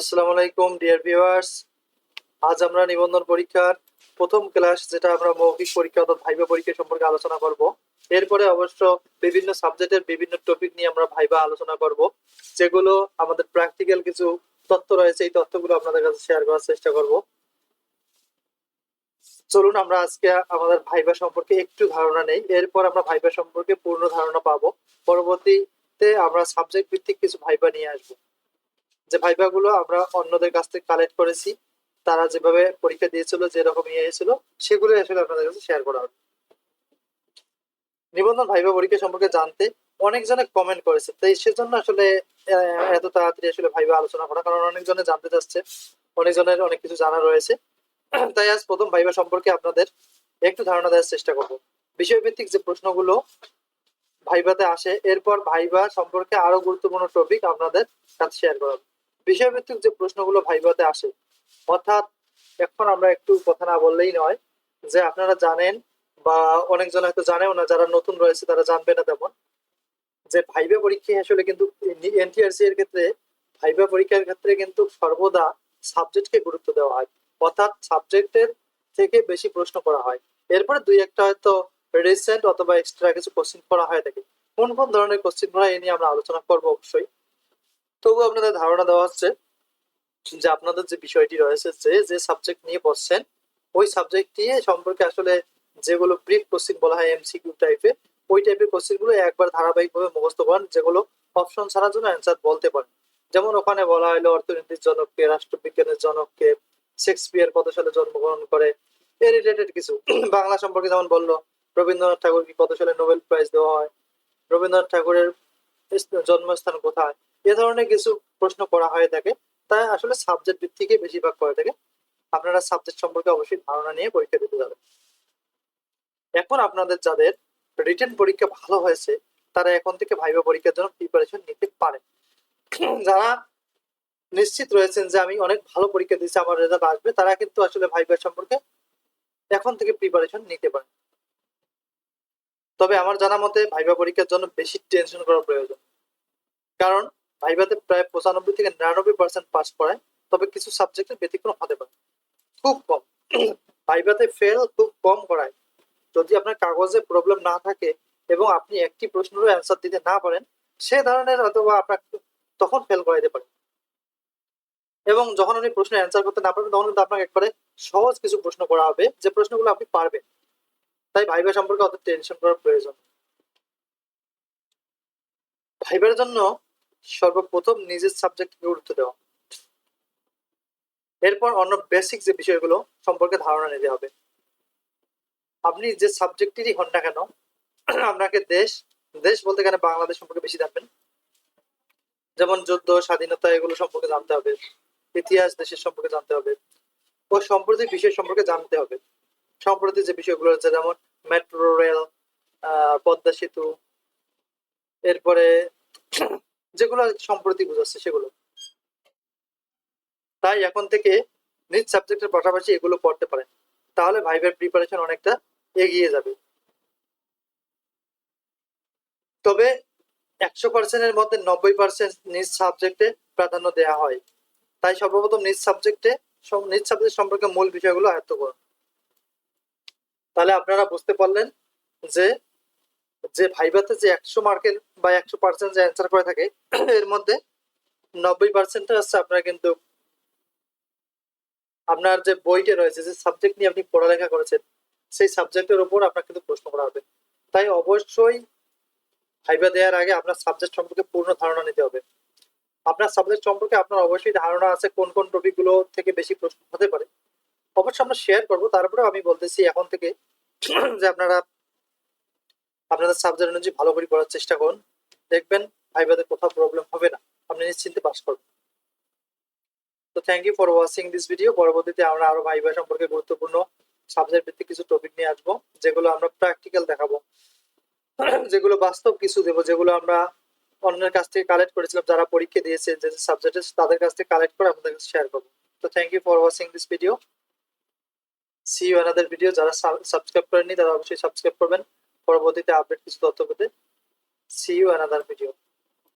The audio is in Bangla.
আসসালামু আলাইকুম ডিয়ার ভিউয়ার্স। আজ আমরা নিবন্ধন পরীক্ষার প্রথম ক্লাস, যেটা আমরা মৌখিক পরীক্ষা অর্থাৎ ভাইবা পরীক্ষা সম্পর্কে আলোচনা করব। এরপরে অবশ্য বিভিন্ন সাবজেক্টের বিভিন্ন টপিক নিয়ে আমরা ভাইবা আলোচনা করব, যেগুলো আমাদের প্র্যাকটিক্যাল কিছু তথ্য রয়েছে, এই তথ্যগুলো আপনাদের কাছে শেয়ার করার চেষ্টা করব। চলুন, আমরা আজকে আমাদের ভাইবা সম্পর্কে একটু ধারণা নেই। এরপর আমরা ভাইবা সম্পর্কে পূর্ণ ধারণা পাবো। পরবর্তীতে আমরা সাবজেক্ট ভিত্তিক কিছু ভাইবা নিয়ে আসব। যে ভাইভাগুলো আমরা অন্যদের কাছ থেকে কালেক্ট করেছি, তারা যেভাবে পরীক্ষা দিয়েছিল, যেরকম ইয়ে হয়েছিল সেগুলো আসলে আপনাদের কাছে শেয়ার করা হবে। নিবন্ধন ভাইভা পরীক্ষা সম্পর্কে জানতে অনেকজনে কমেন্ট করেছে তাই সেজন্য আসলে এত তাড়াতাড়ি আসলে ভাইভা আলোচনা করা, কারণ অনেকজনে জানতে চাচ্ছে অনেকজনের অনেক কিছু জানা রয়েছে। তাই আজ প্রথম ভাইভা সম্পর্কে আপনাদের একটু ধারণা দেওয়ার চেষ্টা করব। বিষয়ভিত্তিক যে প্রশ্নগুলো ভাইভাতে আসে, এরপর ভাইভা সম্পর্কে আরও গুরুত্বপূর্ণ টপিক আপনাদের সাথে শেয়ার করা। বিষয়ভিত্তিক যে প্রশ্নগুলো ভাইভাতে আসে, অর্থাৎ এখন আমরা একটু কথা না বললেই নয় যে আপনারা জানেন বা অনেকজন হয়তো জানেও না, যারা নতুন রয়েছে তারা জানবে না তেমন। যে ভাইবা পরীক্ষা আসলে কিন্তু এনটিআরসি এর ক্ষেত্রে, ভাইবা পরীক্ষার ক্ষেত্রে কিন্তু সর্বদা সাবজেক্টকে গুরুত্ব দেওয়া হয়। অর্থাৎ সাবজেক্টের থেকে বেশি প্রশ্ন করা হয়। এরপরে দুই একটা হয়তো রিসেন্ট অথবা এক্সট্রা কিছু কোশ্চিন করা হয় থাকে কোন কোন ধরনের কোশ্চিন করা এই নিয়ে আমরা আলোচনা করব অবশ্যই। তবুও আপনাদের ধারণা দেওয়া হচ্ছে যে আপনাদের যে বিষয়টি রয়েছে যে যে সাবজেক্ট নিয়ে বসছেন, ওই সাবজেক্ট নিয়ে সম্পর্কে আসলে যেগুলো ব্রিফ কোশ্চিন বলা হয় এমসিকিউ টাইপের ওই টাইপের কোশ্চিনগুলো একবার ধারাবাহিকভাবে মুখস্থ করেন, যেগুলো অপশন ছাড়ার জন্য অ্যান্সার বলতে পারেন। যেমন ওখানে বলা হলো অর্থনীতির জনককে, রাষ্ট্রবিজ্ঞানের জনককে শেক্সপিয়ার কত সালে জন্মগ্রহণ করে, এ রিলেটেড কিছু। বাংলা সম্পর্কে যেমন বলল, রবীন্দ্রনাথ ঠাকুর কি কত সালে নোবেল প্রাইজ দেওয়া হয়, রবীন্দ্রনাথ ঠাকুরের জন্মস্থান কোথায় এ ধরনের কিছু প্রশ্ন করা হয়ে থাকে। তাই আসলে সাবজেক্ট ভিত্তিকে বেশিরভাগ করে থাকে। আপনারা সাবজেক্ট সম্পর্কে অবশ্যই ধারণা নিয়ে পরীক্ষা দিতে যাবেন। এখন আপনাদের যাদের রিটেন পরীক্ষা ভালো হয়েছে, তারা এখন থেকে ভাইবা পরীক্ষার জন্য প্রিপারেশন নিতে পারেন যারা নিশ্চিত রয়েছেন যে আমি অনেক ভালো পরীক্ষা দিচ্ছি আমার রেজাল্ট আসবে, তারা কিন্তু আসলে ভাইবা সম্পর্কে এখন থেকে প্রিপারেশন নিতে পারেন তবে আমার জানা মতে ভাইবা পরীক্ষার জন্য বেশি টেনশন করার প্রয়োজন। কারণ ভাইভাতে প্রায় পঁচানব্বই থেকে নিরানব্বই পার্সেন্ট পাস করায়, তবে কিছু সাবজেক্টের ব্যতিক্রম হতে পারে। খুব কম। ভাইভাতে ফেল খুব কম করায়। যদি আপনার কাগজে প্রবলেম না থাকে এবং আপনি একটি প্রশ্নেরও অ্যান্সার দিতে না পারেন, সে ধরনের অথবা আপনার তখন ফেল করাইতে পারে। এবং যখন আপনি প্রশ্নের অ্যান্সার করতে না পারবেন, তখন কিন্তু আপনাকে একবারে সহজ কিছু প্রশ্ন করা হবে, যে প্রশ্নগুলো আপনি পারবেন। তাই ভাইবা সম্পর্কে অত টেনশন করার প্রয়োজন ভাইবার জন্য সর্বপ্রথম নিজের সাবজেক্টকে গুরুত্ব দেওয়া। এরপর অন্য বেসিক যে বিষয়গুলো সম্পর্কে ধারণা নিতে হবে। আপনি যে সাবজেক্টেরই হন না কেন, আপনাকে দেশ দেশ বলতে গেলে বাংলাদেশ সম্পর্কে বেশি জানবেন। যেমন যুদ্ধ, স্বাধীনতা, এগুলো সম্পর্কে জানতে হবে। ইতিহাস, দেশের সম্পর্কে জানতে হবে। ও সম্প্রতি বিষয় সম্পর্কে জানতে হবে। সম্প্রতি যে বিষয়গুলো আছে যেমন মেট্রো রেল পদ্মা সেতু, এরপরে যেগুলো সম্প্রতি বুঝাচ্ছে সেগুলো। তাই এখন থেকে নিজ সাবজেক্টের পাশাপাশি এগুলো পড়তে পারেন। তাহলে ভাইভের প্রিপারেশন অনেকটা এগিয়ে যাবে। তবে একশো পার্সেন্টের মধ্যে নব্বই পার্সেন্ট নিজ সাবজেক্টে প্রাধান্য দেওয়া হয়। তাই সর্বপ্রথম নিজ সাবজেক্টে নিজ সাবজেক্ট সম্পর্কে মূল বিষয়গুলো আয়ত্ত করুন। তাহলে আপনারা বুঝতে পারলেন যে যে ভাইভাতে যে একশো মার্কের বা একশো পার্সেন্ট যে অ্যান্সার করে থাকে, এর মধ্যে নব্বই পার্সেন্টটা হচ্ছে আপনার কিন্তু আপনার যে বইটা রয়েছে, যে সাবজেক্ট নিয়ে আপনি পড়ালেখা করেছেন, সেই সাবজেক্টের উপর আপনার কিন্তু প্রশ্ন করা হবে। তাই অবশ্যই ভাইবা দেওয়ার আগে আপনার সাবজেক্ট সম্পর্কে পূর্ণ ধারণা নিতে হবে। আপনার সাবজেক্ট সম্পর্কে আপনার অবশ্যই ধারণা আছে কোন কোন টপিকগুলো থেকে বেশি প্রশ্ন হতে পারে। অবশ্যই আমরা শেয়ার করব। তারপরে আমি বলতেছি এখন থেকে যে আপনারা আপনাদের সাবজেক্ট অনুযায়ী ভালো করে পড়ার চেষ্টা করুন। দেখবেন ভাইবাদের কোথাও প্রবলেম হবে না। আপনি নিশ্চিন্তে পাস করবেন। তো thank you for watching this video পরবর্তীতে আমরা আরও ভাইবা সম্পর্কে গুরুত্বপূর্ণ সাবজেক্ট ভিত্তিক কিছু টপিক নিয়ে আসব, যেগুলো আমরা প্র্যাকটিক্যাল দেখাবো। যেগুলো বাস্তব কিছু দেবো, যেগুলো আমরা অন্যের কাছ থেকে কালেক্ট করেছিলাম, যারা পরীক্ষা দিয়েছে, যে সাবজেক্টে তাদের কাছ থেকে কালেক্ট করে আপনাদের কাছে শেয়ার করব। তো thank you for watching this video see you another video যারা সাবস্ক্রাইব করেননি, তারা অবশ্যই সাবস্ক্রাইব করবেন। পরবর্তীতে আপডেট কিছু তথ্য পেতে সি ইউ অ্যানাদার ভিডিও